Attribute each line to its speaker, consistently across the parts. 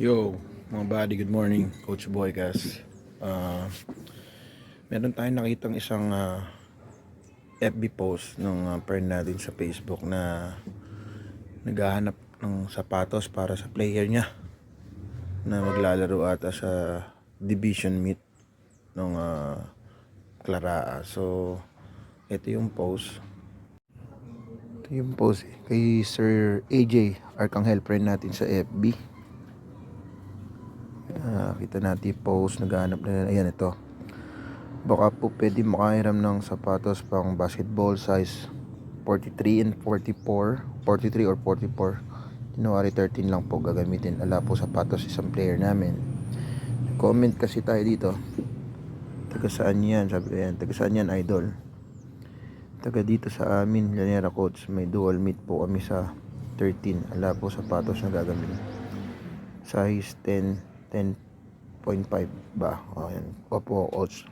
Speaker 1: Yo, mga buddy, good morning. Coach Boy, guys. Uh, meron tayong nakitang isang ah, FB post ng uh, friend natin sa Facebook na naghahanap ng sapatos para sa player niya na maglalaro ata sa division meet ng uh, Claraa. So, ito yung post. Ito yung post eh, kay Sir AJ Arcangel friend natin sa FB. Ah, kita natin post naghahanap na ayan ito. Baka po pwede makahiram ng sapatos pang basketball size 43 and 44 43 or 44 January 13 lang po gagamitin. Ala po sapatos isang player namin. Comment kasi tayo dito. Taga saan yan? Sabi yan taga saan yan idol? Taga dito sa amin Llanera Coach may dual meet po kami sa 13 ala po sapatos na gagamitin. Size 10 10.5 ba? O yan. Opo coach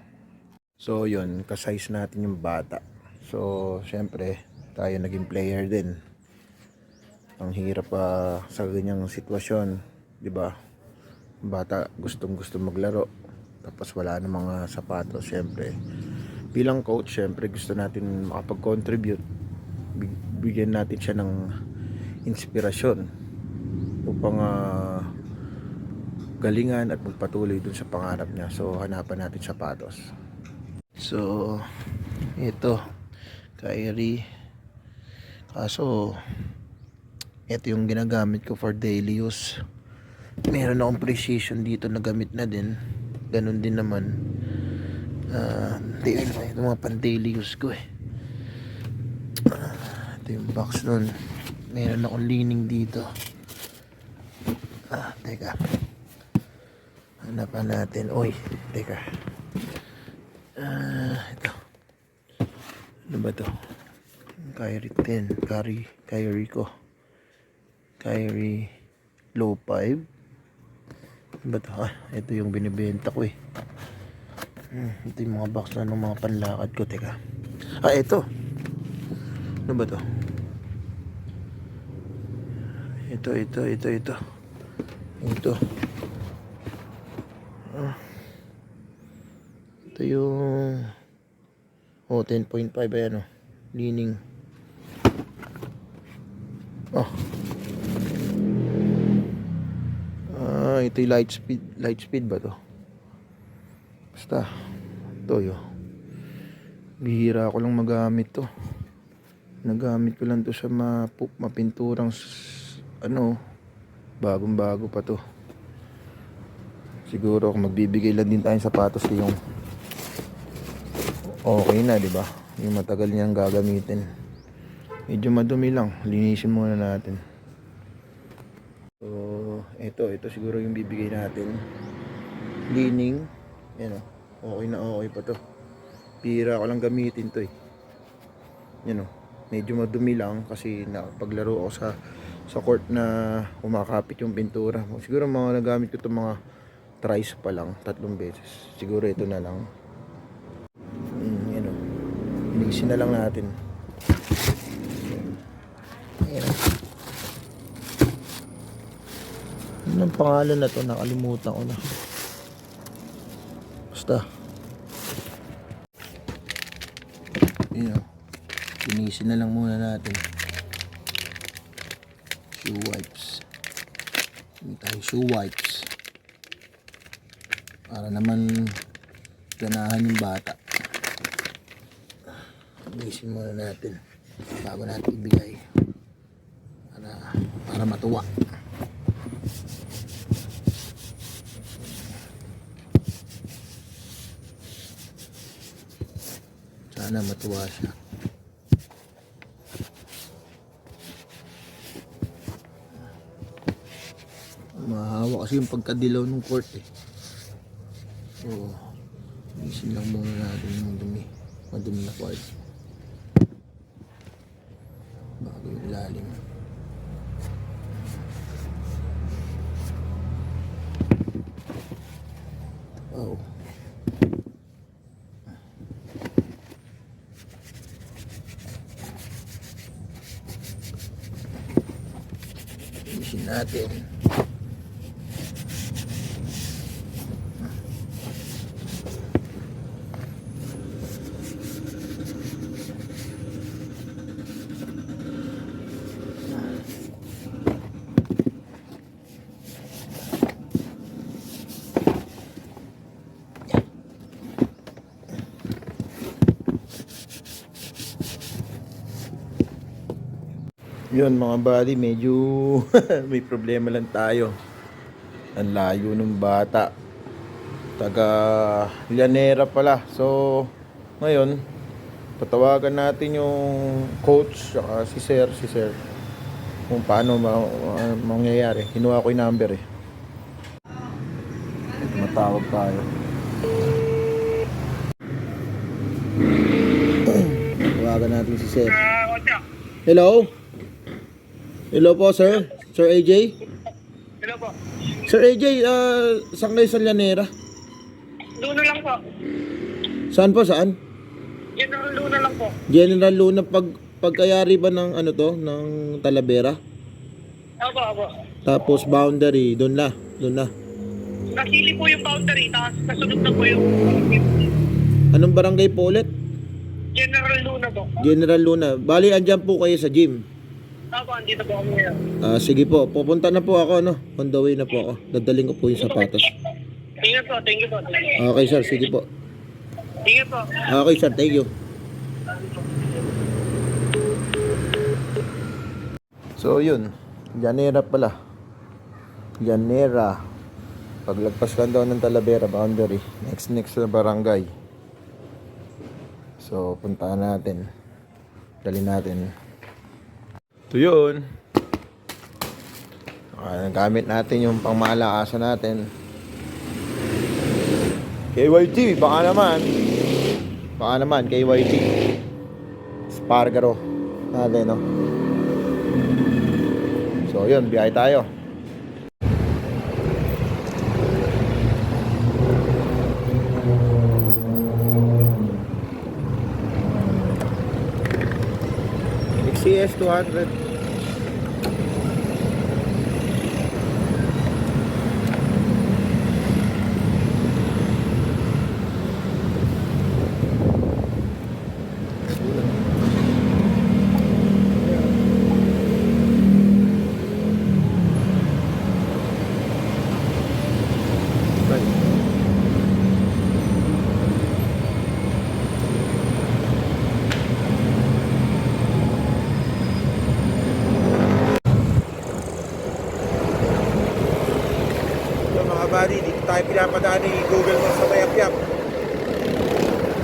Speaker 1: so yun kasize natin yung bata. So syempre tayo naging player din. Ang hirap pa sa ganyang sitwasyon ba? Bata gustong gusto maglaro. Tapos wala na mga sapatos syempre. Bilang coach syempre gusto natin makapag-contribute. Big- bigyan natin siya ng inspirasyon upang ah, galingan at magpatuloy dun sa pangarap niya. So, hanapan natin sapatos. So, ito. Kyrie. Kaso, ito yung ginagamit ko for daily use. Meron akong precision dito na gamit na din. Ganun din naman. Uh, ito mga pan daily use ko eh. Ah, ito yung box nun. Meron akong leaning dito. Ah, teka. Hanapan natin. Uy, teka. Ah, ito. Ano ba to? Kyrie 10. Kyrie, Kyrie ko. Kyrie low 5. Ano ba to? Ah, ito yung binibenta ko eh. Hmm, ito yung mga box na ng mga panlakad ko. Teka. Ah, ito. Ano ba to? Ito, ito, ito, ito. Ito. Ito yung oh 10.5 ayan oh. Leaning. Oh. Ah, ito yung light speed, light speed ba to? Basta ito yo. Bihira ko lang magamit to. Nagamit ko lang to sa mapup, mapinturang ano, bagong bago pa to. Siguro kung magbibigay lang din tayong sapatos yung okay na, di ba? Yung matagal niyang gagamitin. Medyo madumi lang. Linisin muna natin. So, ito. Ito siguro yung bibigay natin. Leaning. Yan o. Okay na okay pa to. Pira ko lang gamitin to eh. Yan o. Medyo madumi lang kasi nakapaglaro ako sa sa court na kumakapit yung pintura. Siguro mga nagamit ko to mga thrice pa lang, tatlong beses. Siguro ito na lang. Inisin na lang natin. Ayan. Ano ang pangalan na to? Nakalimutan ko na. Basta. Yun o. Inisin na lang muna natin. Shoe wipes. Hindi tayo shoe wipes para naman ganahan yung bata Inisin muna natin bago natin ibigay para, para matuwa sana matuwa siya mahawa kasi yung pagkadilaw ng court eh So, isin lang muna natin yung dumi. Madumi na part. Bago yung lalim. Oh. Isin natin. Yun mga buddy, medyo may problema lang tayo. Ang layo ng bata. Taga Llanera pala. So, ngayon, patawagan natin yung coach, saka si sir, si sir. Kung paano ma- ma- mangyayari. Kinuha ko yung number eh. Matawag tayo. Tawagan natin si sir. Hello? Hello po, sir. Sir AJ?
Speaker 2: Hello po.
Speaker 1: Sir AJ, uh, saan kayo sa Llanera?
Speaker 2: Luna lang po.
Speaker 1: Saan po, saan?
Speaker 2: General Luna lang po.
Speaker 1: General Luna, pag, pagkayari ba ng ano to, ng Talavera?
Speaker 2: Opo, opo.
Speaker 1: Tapos boundary, doon na, doon na.
Speaker 2: Nasili po yung boundary, tapos kasunod na po yung
Speaker 1: Anong barangay po ulit?
Speaker 2: General Luna po.
Speaker 1: General Luna. Bali, andyan po kayo sa gym.
Speaker 2: Opo, andito po kami ngayon.
Speaker 1: Ah, sige po, pupunta na po ako, no? On the way na po ako. Dadaling ko po yung sapatos.
Speaker 2: Ingat po, thank you po.
Speaker 1: Okay, sir, sige po.
Speaker 2: Ingat po.
Speaker 1: Okay, sir, thank you. So, yun. Llanera pala. Llanera. Paglagpas lang daw ng Talavera boundary. Next, next na barangay. So, puntahan natin. Dali natin. Ito yun. Ah, gamit natin yung pangmalakasan natin. KYT, baka naman. Baka naman, KYT. Spargaro. Natin, no? So, yun, biyahe tayo. CS200 pinapadaan ni Google Maps sa may Apyap.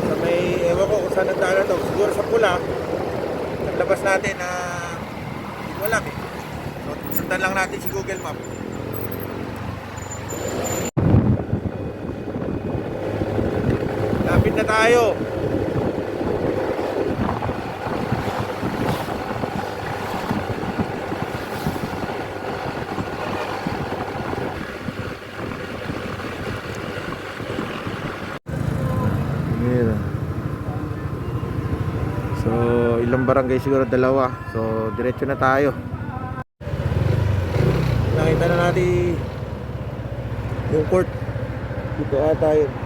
Speaker 1: Sa may, ewan ko kung saan nagdaan to. Siguro sa pula. Naglabas natin na hindi ko alam eh. So, sundan lang natin si Google Map. Lapit na tayo. Meron. So, barangay siguro dalawa. So, diretso na tayo. Nakita na natin yung court. Dito ata. Yun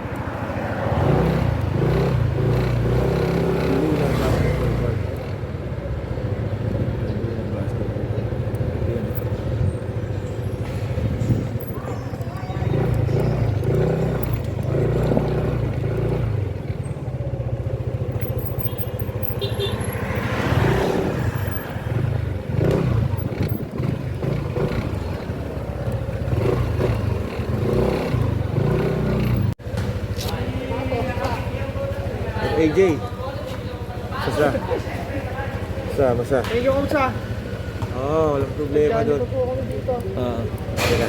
Speaker 1: AJ. Masa? Masa, masa.
Speaker 2: Thank you, Kumsa.
Speaker 1: Oo, oh, walang problema doon.
Speaker 2: po kami dito.
Speaker 1: Oo. Teka.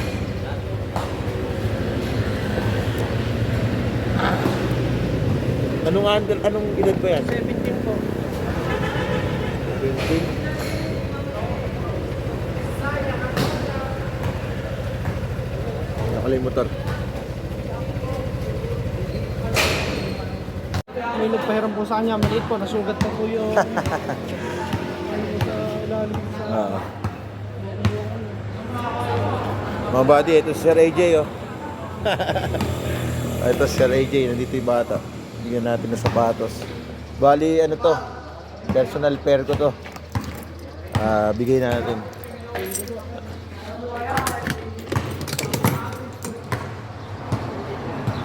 Speaker 1: Anong under, anong edad ba yan?
Speaker 2: 17 po.
Speaker 1: 20? Nakala yung motor.
Speaker 2: May nagpahiram po sa kanya, maliit po, nasugat na po yung... ano sa ilalim sa...
Speaker 1: Oo. Mga buddy, ito si Sir AJ oh. ito si Sir AJ, nandito yung bata. Bigyan natin ng sapatos. Bali, ano to? Personal pair ko to. Ah, bigay natin.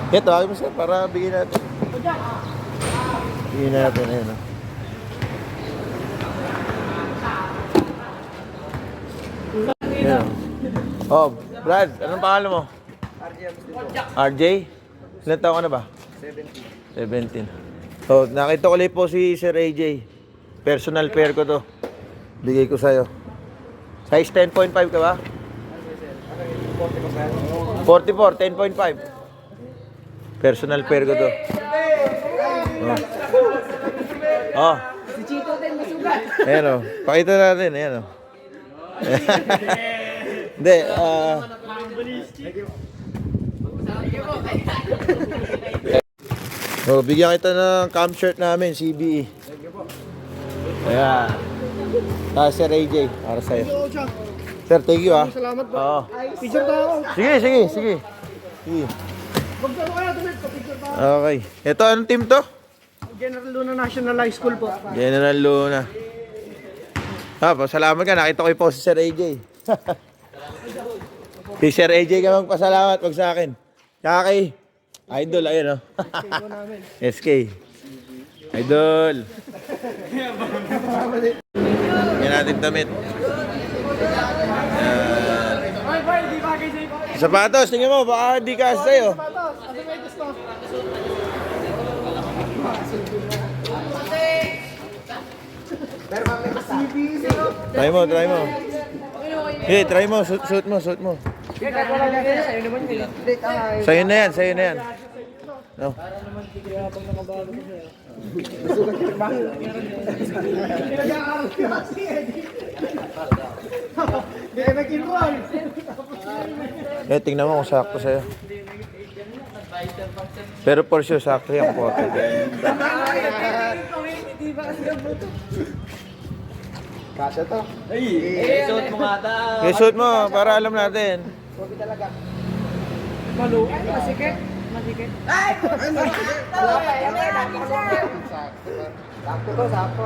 Speaker 1: Ito, tawagin mo sir para bigyan natin. Bigyan natin, oh. Ayan. Oh, Brad, anong pangalan mo? RJ? Ilan taon ka na ba? 17. 17. So, nakita ko ulit po si Sir AJ. Personal pair ko to. Bigay ko sa'yo. Size 10.5 ka ba? 44, 10.5. Personal pair ko to. Oh. Oh.
Speaker 2: Si Chito din masugat.
Speaker 1: Ayan o. Pakita natin. Ayan o. Hindi. ah oh, bigyan kita ng cam shirt namin, CBE. Ayan. Ah, Sir AJ, para sa'yo. Sir, thank you ah.
Speaker 2: Salamat po. Picture tayo.
Speaker 1: Sige, sige, sige. Sige. Okay. Ito, anong team to?
Speaker 2: General Luna National High School po.
Speaker 1: General Luna. Ah, pasalamat ka. Nakita ko yung post si Sir AJ. si Sir AJ ka magpasalamat. Wag sa akin. Tsaka kay Idol, ayun oh.
Speaker 2: Ito namin.
Speaker 1: SK. Idol. Yan natin damit. Yan. Sapatos, tingnan mo. Baka di ka sa'yo.
Speaker 2: Patos, ano may gusto?
Speaker 1: Try mo, try mo. Hey, try mo. Suit, suit mo, suit mo.
Speaker 2: Sa'yo naman yun.
Speaker 1: Sa'yo na yan, sa'yo na yan. No.
Speaker 2: Kaya nag-enroll.
Speaker 1: Eh, tingnan mo kung sakto sa'yo. Pero for sure, sakto yung photo.
Speaker 2: Kasya to.
Speaker 3: Suot mo nga ta.
Speaker 1: Okay, suit mo, para alam natin.
Speaker 2: Malu. Masikip. Masikip. Sakto to, sakto.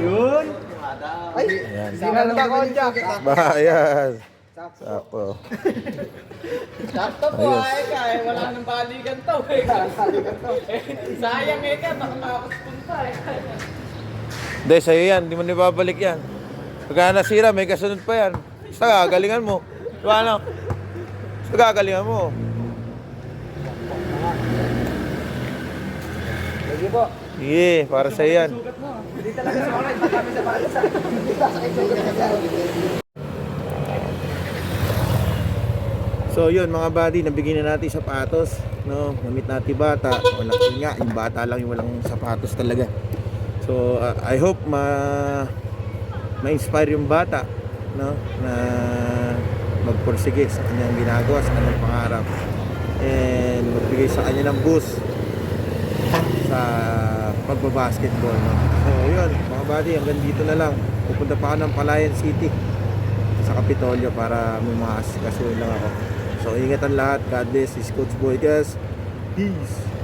Speaker 2: Yun. Ay, hindi na naman ako dyan.
Speaker 1: Bayan. Sakto.
Speaker 3: Sakto po ay eh. Wala nang balikan to eh. Eh, Sayang eh ka. Baka makapunta eh.
Speaker 1: Hindi, sa'yo yan. Hindi mo nababalik yan. Pagka nasira, may kasunod pa yan. Basta gagalingan mo. Diba ano? Basta gagalingan mo.
Speaker 2: Sige po.
Speaker 1: Sige, para sa'yo yan. So yun mga buddy, nabigyan na natin sapatos, no? Gamit natin bata. Wala nga, yung bata lang yung walang sapatos talaga. So uh, I hope ma ma-inspire yung bata, no? Na magpursige sa kanyang ginagawa, sa kanyang pangarap. And magbigay sa kanya ng boost sa pagbabasketball, no? So yun, mga buddy, hanggang dito na lang. Pupunta pa ako ng Palayan City sa Kapitolyo para may mga lang ako. So ingatan lahat. God bless. This is Coach Boy. Guys. Peace.